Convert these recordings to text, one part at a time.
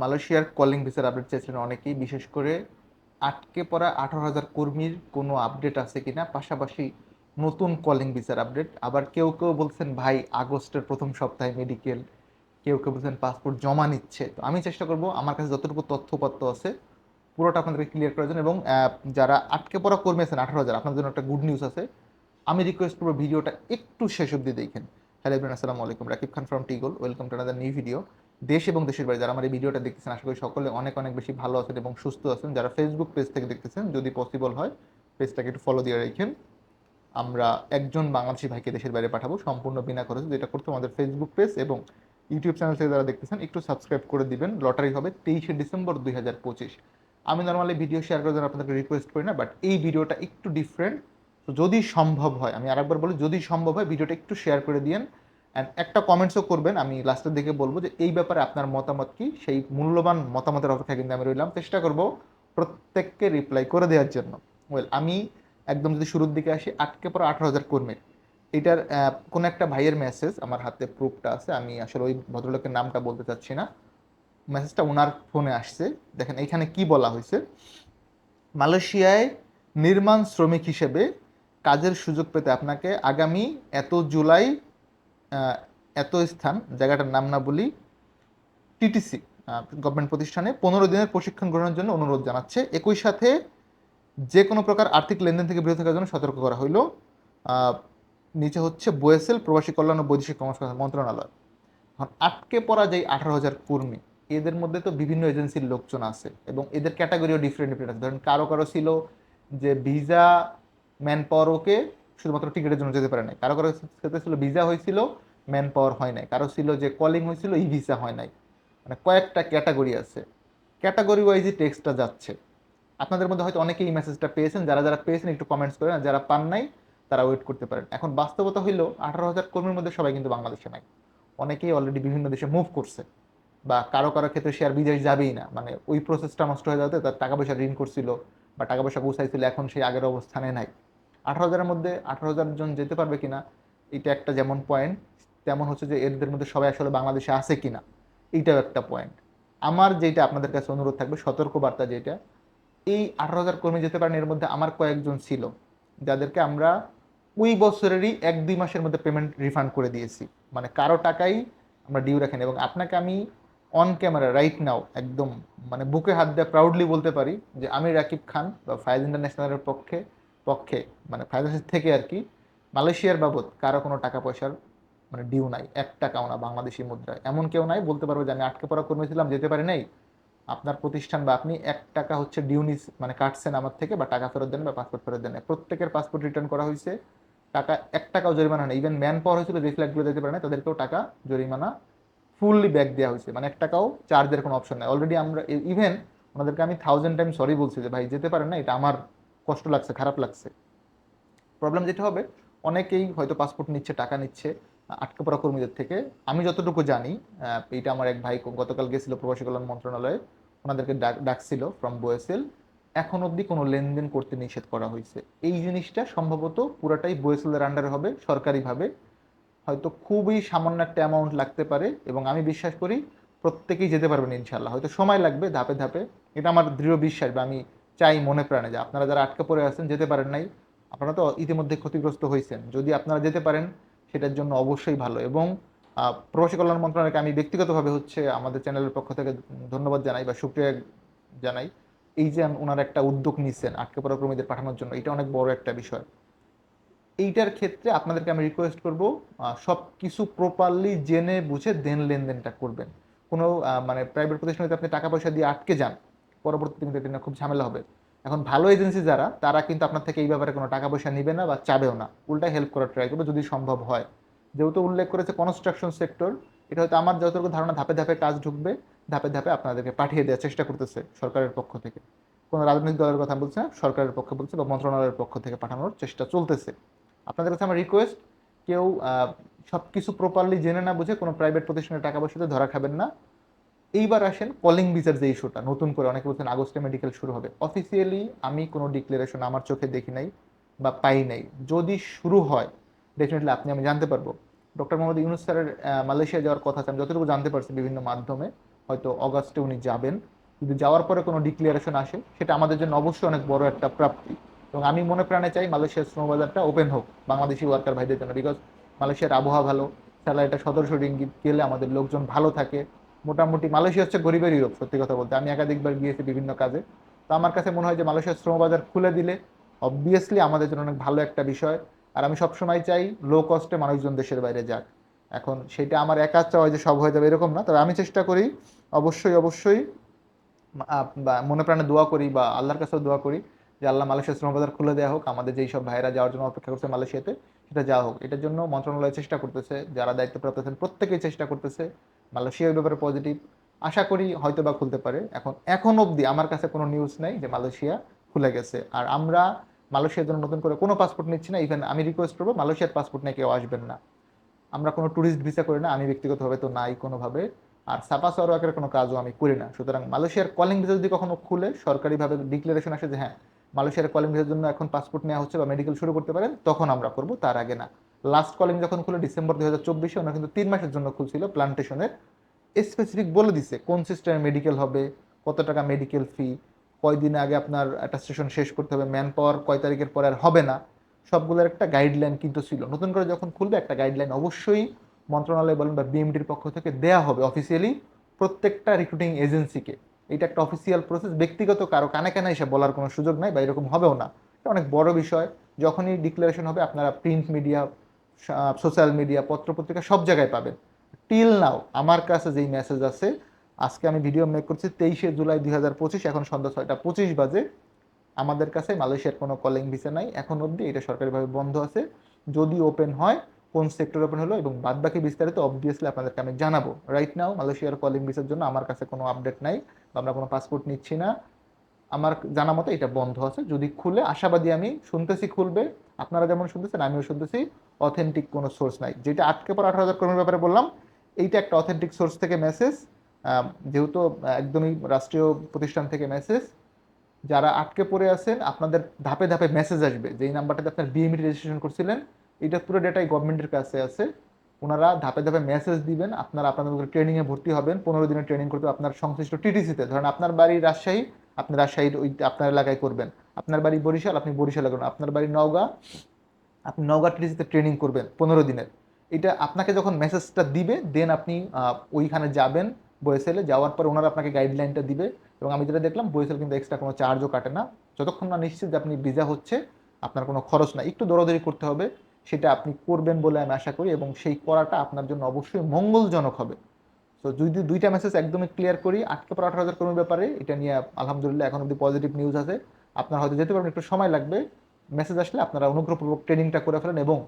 মালয়েশিয়ার কলিং ভিসার আপডেট চেয়েছিলেন অনেকেই, বিশেষ করে আটকে পড়া আঠারো হাজার কর্মীর কোনো আপডেট আছে কিনা? পাশাপাশি নতুন কলিং ভিসার আপডেট, আবার কেউ কেউ বলছেন, ভাই, আগস্টের প্রথম সপ্তাহে মেডিকেল। কেউ কেউ বলছেন, পাসপোর্ট জমা নিচ্ছে। তো আমি চেষ্টা করব, আমার কাছে যতটুকু তথ্যপত্র আছে, পুরোটা আপনাদেরকে ক্লিয়ার করার জন্য এবং যারা আটকে পড়া কর্মী আছেন, আঠারো হাজার আপনার জন্য একটা গুড নিউজ আছে। আমি রিকোয়েস্ট করব, ভিডিওটা একটু শেষ অবধি দেখেন। হ্যালো আসসালামু আলাইকুম। Rakib Khan from টিগল welcome to another new video দেশ এবং দেশের বাইরে যারা আমার এই ভিডিওটা দেখতেছেন, আশা করি সকলে অনেক অনেক বেশি ভালো আছেন এবং সুস্থ আছেন। যারা ফেসবুক পেজ থেকে দেখতেছেন, যদি পসিবল হয় পেজটাকে একটু ফলো দিয়ে রাখেন। আমরা একজন বাংলাদেশি ভাইকে দেশের বাইরে পাঠাবো, সম্পূর্ণ বিনা খরচে। যেটা করতে আমাদের ফেসবুক পেজ এবং ইউটিউব চ্যানেল থেকে যারা দেখতেছেন, একটু সাবস্ক্রাইব করে দিবেন। লটারি হবে তেইশে ডিসেম্বর দুই হাজার পঁচিশ। আমি নর্মালি ভিডিও শেয়ার করার জন্য আপনাদেরকে রিকোয়েস্ট করি না বাট এই ভিডিওটা একটু ডিফারেন্ট তো যদি সম্ভব হয়, আমি আরেকবার বলি, যদি সম্ভব হয়, ভিডিওটা একটু শেয়ার করে দিয়েন। অ্যান্ড একটা কমেন্টসও করবেন, আমি লাস্টের দিকে বলব যে, এই ব্যাপারে আপনার মতামত কি? সেই মূল্যবান মতামতের অপেক্ষা কিন্তু আমি রইলাম। চেষ্টা করব প্রত্যেককে রিপ্লাই করে দেওয়ার জন্য। ওয়েল আমি একদম যদি শুরুর দিকে আসি, আটকে পড়া আঠারো হাজার কর্মীর। এটার কোনো একটা ভাইয়ের মেসেজ আমার হাতে প্রুফটা আছে, আমি আসলে ওই ভদ্রলোকের নামটা বলতে চাচ্ছি না। মেসেজটা ওনার ফোনে আসছে। দেখেন, এখানে কি বলা হয়েছে? মালয়েশিয়ায় নির্মাণ শ্রমিক হিসেবে কাজের সুযোগ পেতে আপনাকে আগামী এত জুলাই এত স্থান, জায়গাটার নাম না বলি টিটিসি গভর্নমেন্ট প্রতিষ্ঠানে পনেরো দিনের প্রশিক্ষণ গ্রহণের জন্য অনুরোধ জানাচ্ছে। একই সাথে যে কোনো প্রকার আর্থিক লেনদেন থেকে বিরত থাকার জন্য সতর্ক করা হইল। নিচে হচ্ছে বোয়েসেল, প্রবাসী কল্যাণ ও বৈদেশিক কর্মসংস্থান মন্ত্রণালয়। এখন আটকে পড়া যায় আঠারো হাজার কর্মী, এদের মধ্যে তো বিভিন্ন এজেন্সির লোকজন আছে এবং এদের ক্যাটাগরিও ডিফারেন্ট ডিফারেন্ট আছে। ধরেন কারও কারও ছিল যে ভিসা ম্যান পাওয়ার ওকে শুধুমাত্র টিকিটের জন্য যেতে পারে নাই। কারও কারও ক্ষেত্রে ছিল ভিসা হয়েছিল ম্যান পাওয়ার হয় নাই। কারও ছিল যে কলিং হয়েছিল ই ভিসা হয় নাই। মানে কয়েকটা ক্যাটাগরি আছে। ক্যাটাগরি ওয়াইজই টেক্সটটা যাচ্ছে। আপনাদের মধ্যে হয়তো অনেকেই এই মেসেজটা পেয়েছেন। যারা যারা পেয়েছেন, একটু কমেন্টস করেন আর যারা পান নাই, তারা ওয়েট করতে পারেন। এখন বাস্তবতা হইল, আঠারো হাজার কর্মীর মধ্যে সবাই কিন্তু বাংলাদেশে নাই। অনেকেই অলরেডি বিভিন্ন দেশে মুভ করছে। বা কারও কারও ক্ষেত্রে সে আর বিদেশ যাবেই না। মানে ওই প্রসেসটা নষ্ট হয়ে যাতে তার টাকা পয়সা ঋণ করছিল বা টাকা পয়সা গুছাইছিল, এখন সেই আগের অবস্থানে নাই। আঠারো হাজারের মধ্যে আঠারো হাজার জন যেতে পারবে কিনা, এটা একটা যেমন পয়েন্ট তেমন হচ্ছে যে এদের মধ্যে সবাই আসলে বাংলাদেশে আছে কিনা এইটাও একটা পয়েন্ট আমার যেটা আপনাদের কাছে অনুরোধ থাকবে সতর্ক বার্তা যেটা, এই আঠারো হাজার কর্মী যেতে পারেন, এর মধ্যে আমার কয়েকজন ছিল, যাদেরকে আমরা ওই বছরেরই এক, দুই মাসের মধ্যে পেমেন্ট রিফান্ড করে দিয়েছি। মানে কারও টাকাই আমরা ডিউ রাখেন এবং আপনাকে আমি অন ক্যামেরা রাইট নাও একদম মানে বুকে হাত দিয়ে প্রাউডলি বলতে পারি যে আমি রাকিব খান বা ফায়াজ ইন্টারন্যাশনালের পক্ষে পক্ষে মানে ফায়াজ থেকে আর কি, মালয়েশিয়ার বাবদ কারও কোনো টাকা পয়সার মানে ডিউ নাই, এক টাকাও না বাংলাদেশি মুদ্রায়। এমন কেউ নাই, বলতে পারব যে আমি আটকে পড়া কর্মী ছিলাম, যেতে পারি নাই। আপনার প্রতিষ্ঠান বা আপনি এক টাকা হচ্ছে ডিউনিস মানে কাটছেন আমার থেকে বা টাকা ফেরত দেন বা পাসপোর্ট ফেরত দেন প্রত্যেকের পাসপোর্ট রিটার্ন করা হয়েছে, টাকা, এক টাকাও জরিমানা হয় ইভেন ম্যান পাওয়ার হয়েছিল যে ফ্ল্যাটগুলো দিতে পারে না তাদেরকেও টাকা জরিমানা ফুললি ব্যাক দেওয়া হয়েছে। মানে এক টাকাও চার্জের কোনো অপশন নেই। অলরেডি আমরা ইভেন ওনাদেরকে আমি থাউজেন্ড টাইম সরি বলছি যে, ভাই, যেতে পারেন না, এটা আমার কষ্ট লাগছে, খারাপ লাগছে। প্রবলেম যেটা হবে, অনেকেই হয়তো পাসপোর্ট নিচ্ছে, টাকা নিচ্ছে, আটকে পড়া কর্মীদের থেকে। আমি যতটুকু জানি এইটা আমার এক ভাই গতকাল গেছিল প্রবাসী কল্যাণ মন্ত্রণালয়ে। ওনাদেরকে ডাক, ডাকছিল ফ্রম বোয়েসেল এখন অবধি কোনো লেনদেন করতে নিষেধ করা হয়েছে। এই জিনিসটা সম্ভবত পুরাটাই বোয়েসেলের আন্ডারে হবে, সরকারিভাবে। হয়তো খুবই সামান্য একটা অ্যামাউন্ট লাগতে পারে এবং আমি বিশ্বাস করি প্রত্যেকেই যেতে পারবেন ইনশাল্লাহ হয়তো সময় লাগবে ধাপে ধাপে। এটা আমার দৃঢ় বিশ্বাস বা আমি চাই মনে প্রাণে যে আপনারা যারা আটকে পড়ে আছেন, যেতে পারেন নাই, আপনারা তো ইতিমধ্যে ক্ষতিগ্রস্ত হয়েছেন যদি আপনারা যেতে পারেন, সেটার জন্য অবশ্যই ভালো। এবং প্রবাসী কল্যাণ মন্ত্রণালয়কে আমি ব্যক্তিগতভাবে হচ্ছে আমাদের চ্যানেলের পক্ষ থেকে ধন্যবাদ জানাই বা সুক্রিয়া জানাই। এই যে ওনার একটা উদ্যোগ নিচ্ছেন আটকে পড়া কর্মীদের পাঠানোর জন্য, এটা অনেক বড় একটা বিষয়। এইটার ক্ষেত্রে আপনাদেরকে আমি রিকোয়েস্ট করব সব কিছু প্রপারলি জেনে বুঝে দেন লেনদেনটা করবেন। কোনো মানে প্রাইভেট প্রতিষ্ঠানে আপনি টাকা পয়সা দিয়ে আটকে যান, পরবর্তীতে কিন্তু খুব ঝামেলা হবে। এখন ভালো এজেন্সি যারা, তারা কিন্তু আপনার থেকে এই ব্যাপারে কোনো টাকা পয়সা নেবে না বা চাবেও না। উল্টা হেল্প করার ট্রাই করবে যদি সম্ভব হয়। যেহেতু উল্লেখ করেছে কনস্ট্রাকশন সেক্টর এটা হয়তো আমার যতটুকু ধারণা ধাপে ধাপে কাজ ঢুকবে, ধাপে ধাপে আপনাদেরকে পাঠিয়ে দেওয়ার চেষ্টা করতেছে সরকারের পক্ষ থেকে। কোনো রাজনৈতিক দলের কথা বলছে না, সরকারের পক্ষে বলছে বা মন্ত্রণালয়ের পক্ষ থেকে পাঠানোর চেষ্টা চলতেছে। আপনাদের কাছে আমার রিকোয়েস্ট কেউ সব কিছু প্রপারলি জেনে না বুঝে কোনো প্রাইভেট প্রতিষ্ঠানের টাকা পয়সাতে ধরা খাবেন না। এইবার আসেন কলিং ভিসার যে ইস্যুটা নতুন করে অনেকে বলছেন আগস্টে মেডিকেল শুরু হবে। অফিসিয়ালি আমি কোনো ডিক্লারেশন আমার চোখে দেখি নাই বা পাই নাই। যদি শুরু হয় ডেফিনেটলি আপনি, আমি জানতে পারব। ডক্টর মোহাম্মদ ইউনুস স্যারের মালয়েশিয়া যাওয়ার কথা আছে, আমি যতটুকু জানতে পারছি বিভিন্ন মাধ্যমে, হয়তো অগাস্টে উনি যাবেন। যদি যাওয়ার পরে কোনো ডিক্লারেশন আসে, সেটা আমাদের জন্য অবশ্যই অনেক বড় একটা প্রাপ্তি। এবং আমি মনে প্রাণে চাই মালয়েশিয়ার শ্রম বাজারটা ওপেন হোক, বাংলাদেশি ওয়ার্কার ভাইদের জন্য। বিকজ মালয়েশিয়ার আবহাওয়া ভালো স্যালারিটা সদস্য রিঙ্গিত গেলে আমাদের লোকজন ভালো থাকে। মোটামুটি মালয়েশিয়া হচ্ছে গরিবের ইউরোপ, সত্যি কথা বলতে। আমি একাধিকবার গিয়েছি বিভিন্ন কাজে। তো আমার কাছে মনে হয় যে মালয়েশিয়ার শ্রম বাজার খুলে দিলে অবভিয়াসলি আমাদের জন্য অনেক ভালো একটা বিষয়। আর আমি সবসময় চাই লো কস্টে মানুষজন দেশের বাইরে যাক। এখন সেটা আমার একা চাওয়া যে সব হয়ে যাবে এরকম না। তবে আমি চেষ্টা করি, অবশ্যই অবশ্যই মনে প্রাণে দোয়া করি বা আল্লাহর কাছেও দোয়া করি যে আল্লাহ মালয়েশিয়া শ্রম বাজার খুলে দেওয়া হোক। আমাদের যেই সব ভাইরা যাওয়ার জন্য অপেক্ষা করছে মালয়েশিয়াতে, সেটা যাওয়া হোক। এটার জন্য মন্ত্রণালয় চেষ্টা করতেছে। যারা দায়িত্বপ্রাপ্ত আছেন প্রত্যেকেই চেষ্টা করতেছে মালয়েশিয়ার ব্যাপারে পজিটিভ আশা করি হয়তো বা খুলতে পারে। এখন এখন অবধি আমার কাছে কোনো নিউজ নেই যে মালয়েশিয়া খুলে গেছে। আর আমরা মালয়েশিয়ার জন্য নতুন করে কোনো পাসপোর্ট নিচ্ছি না ইভেন আমি রিকোয়েস্ট করব মালয়েশিয়ার পাসপোর্ট নিয়ে কেউ আসবেন না। আমরা কোনো ট্যুরিস্ট ভিসা করি না, আমি ব্যক্তিগতভাবে তো নাই কোনোভাবে। আর সাপা সরওয়াকের কোনো কাজও আমি করি না। সুতরাং মালয়েশিয়ার কলিং ভিসা যদি কখনো খুলে, সরকারিভাবে ডিক্লারেশন আসে যে হ্যাঁ মালয়েশিয়ার কলিং ভিসার জন্য এখন পাসপোর্ট নেওয়া হচ্ছে বা মেডিকেল শুরু করতে পারেন, তখন আমরা করব, তার আগে না। লাস্ট কলিং যখন খুলে ডিসেম্বর দু হাজার চব্বিশে, ওনারা কিন্তু তিন মাসের জন্য খুলছিল প্লান্টেশনের স্পেসিফিক বলে দিছে কোন সিস্টেমে মেডিকেল হবে, কত টাকা মেডিকেল ফি কয়দিন আগে আপনার একটা শেষ করতে হবে ম্যান পাওয়ার কয় তারিখের পরে আর হবে না। সবগুলোর একটা গাইডলাইন কিন্তু ছিল। নতুন করে যখন খুলবে, একটা গাইডলাইন অবশ্যই মন্ত্রণালয় বলেন বা বিএমডির পক্ষ থেকে দেয়া হবে অফিসিয়ালি প্রত্যেকটা রিক্রুটিং এজেন্সিকে এটা একটা অফিসিয়াল প্রসেস ব্যক্তিগত কারও কানে কানে এসে বলার কোনো সুযোগ নাই বা এরকম হবেও না। এটা অনেক বড় বিষয়। যখনই ডিক্লারেশন হবে, আপনারা প্রিন্ট মিডিয়া সোশ্যাল মিডিয়া পত্রপত্রিকা সব জায়গায় পাবেন। টিল নাও আমার কাছে যেই মেসেজ আছে, আজকে আমি ভিডিও মেক করছি তেইশে জুলাই দুই হাজার পঁচিশ, এখন সন্ধ্যা ছয়টা পঁচিশ বাজে। আমাদের কাছে মালয়েশিয়ার কোনো কলিং ভিসা নাই। এখন অবধি এটা সরকারিভাবে বন্ধ আছে। যদি ওপেন হয় কোন সেক্টর ওপেন হলো এবং বাদবাকি বিস্তারিত অবভিয়াসলি আপনাদেরকে আমি জানাব। রাইট নাও মালয়েশিয়ার কলিং ভিসার জন্য আমার কাছে কোনো আপডেট নাই বা আমরা কোনো পাসপোর্ট নিচ্ছি না। আমার জানা মতো এটা বন্ধ আছে। যদি খুলে, আশাবাদী আমি, শুনতেছি খুলবে। আপনারা যেমন শুনতেছেন, আমিও শুনতেছি। অথেন্টিক কোনো সোর্স নাই। যেটা আটকে পর আঠারো হাজার ব্যাপারে বললাম, এইটা একটা অথেন্টিক সোর্স থেকে মেসেজ যেহেতু একদমই রাষ্ট্রীয় প্রতিষ্ঠান থেকে মেসেজ যারা আটকে পড়ে আছেন, আপনাদের ধাপে ধাপে মেসেজ আসবে। যেই নাম্বারটাতে আপনার বিএমই রেজিস্ট্রেশন করছিলেন এটা পুরো ডেটাই গভর্নমেন্টের কাছে আছে। ওনারা ধাপে ধাপে মেসেজ দিবেন, আপনারা আপনাদের ট্রেনিংয়ে ভর্তি হবেন, পনেরো দিনের ট্রেনিং করতে আপনার সংশ্লিষ্ট টিটিসিতে ধরেন আপনার বাড়ি রাজশাহী, আপনি রাজশাহীর ওই আপনার এলাকায় করবেন। আপনার বাড়ি বরিশাল, আপনি বরিশালে করবেন। আপনার বাড়ি নওগাঁ, আপনি নওগাঁ টিটিসিতে ট্রেনিং করবেন পনেরো দিনের। এটা আপনাকে যখন মেসেজটা দিবে দেন আপনি ওইখানে যাবেন বয়েসেলে যাওয়ার পর ওনারা আপনাকে গাইডলাইনটা দিবে। এবং আমি যেটা দেখলাম বয়েসেল কিন্তু এক্সট্রা কোনো চার্জও কাটে না। যতক্ষণ না নিশ্চিত যে আপনি ভিসা হচ্ছে, আপনার কোনো খরচ না একটু দৌড়াদৌড়ি করতে হবে। সেটা আপনি করবেন বলে আমি আশা করি এবং সেই করাটা আপনার জন্য অবশ্যই মঙ্গলজনক হবে। তো যদি দুইটা মেসেজ একদমই ক্লিয়ার করি, আটকে পর আঠারো হাজার কর্মীর ব্যাপারে, এটা নিয়ে আলহামদুলিল্লাহ এখন অব্দি পজিটিভ নিউজ আছে। আপনার হয়তো যেতে পারবেন, একটু সময় লাগবে। মেসেজ আসলে আপনারা অনুগ্রহপূর্বক ট্রেনিংটা করে ফেলেন এবং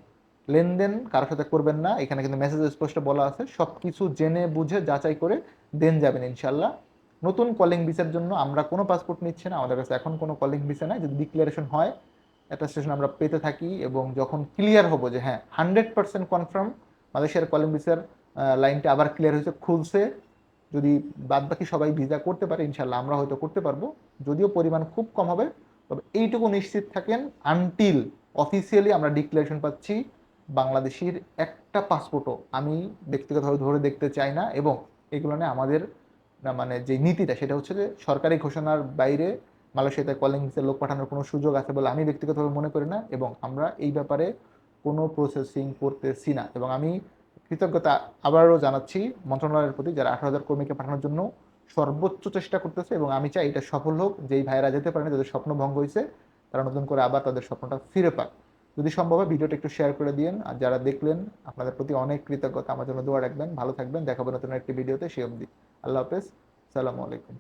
লেনদেন কারোর সাথে করবেন না। এখানে কিন্তু মেসেজ স্পষ্ট বলা আছে। সব কিছু জেনে, বুঝে, যাচাই করে দেন যাবেন ইনশাল্লাহ নতুন কলিং ভিসার জন্য আমরা কোনো পাসপোর্ট নিচ্ছি না। আমাদের কাছে এখন কোনো কলিং ভিসা নাই। যদি ডিক্লারেশন হয় অ্যাটাস্টেশন আমরা পেতে থাকি এবং যখন ক্লিয়ার হব যে হ্যাঁ হান্ড্রেড পার্সেন্ট কনফার্ম মালয়েশিয়ার কলিং ভিসার লাইনটা আবার ক্লিয়ার হয়েছে, খুলছে। যদি বাদবাকি সবাই ভিসা করতে পারে, ইনশাল্লাহ আমরা হয়তো করতে পারব। যদিও পরিমাণ খুব কম হবে, তবে এইটুকু নিশ্চিত থাকেন আনটিল অফিসিয়ালি আমরা ডিক্লারেশন পাচ্ছি, বাংলাদেশির একটা পাসপোর্টও আমি ব্যক্তিগতভাবে ধরে দেখতে চাই না এবং এগুলো নিয়ে আমাদের মানে যে নীতিটা, সেটা হচ্ছে যে সরকারি ঘোষণার বাইরে মালয়েশিয়াতে কলিং ভিসার লোক পাঠানোর কোনো সুযোগ আছে বলে আমি ব্যক্তিগতভাবে মনে করি না এবং আমরা এই ব্যাপারে কোনো প্রসেসিং করতেছি না। এবং আমি কৃতজ্ঞতা আবারও জানাচ্ছি মন্ত্রণালয়ের প্রতি যারা আঠারো হাজার কর্মীকে পাঠানোর জন্য সর্বোচ্চ চেষ্টা করতেছে এবং আমি চাই এটা সফল হোক, যেই ভাইয়েরা যেতে পারেনি যাদের স্বপ্ন ভঙ্গ হয়েছে, তারা নতুন করে আবার তাদের স্বপ্নটা ফিরে পাক। যদি সম্ভব হয় ভিডিওটা একটু শেয়ার করে দিন আর যারা দেখলেন, আপনাদের প্রতি অনেক কৃতজ্ঞতা। আমার জন্য দোয়া রাখবেন, ভালো থাকবেন, দেখাবো নতুন একটি ভিডিওতে সে অবধি। আল্লাহ হাফেজ, সালামু আলাইকুম।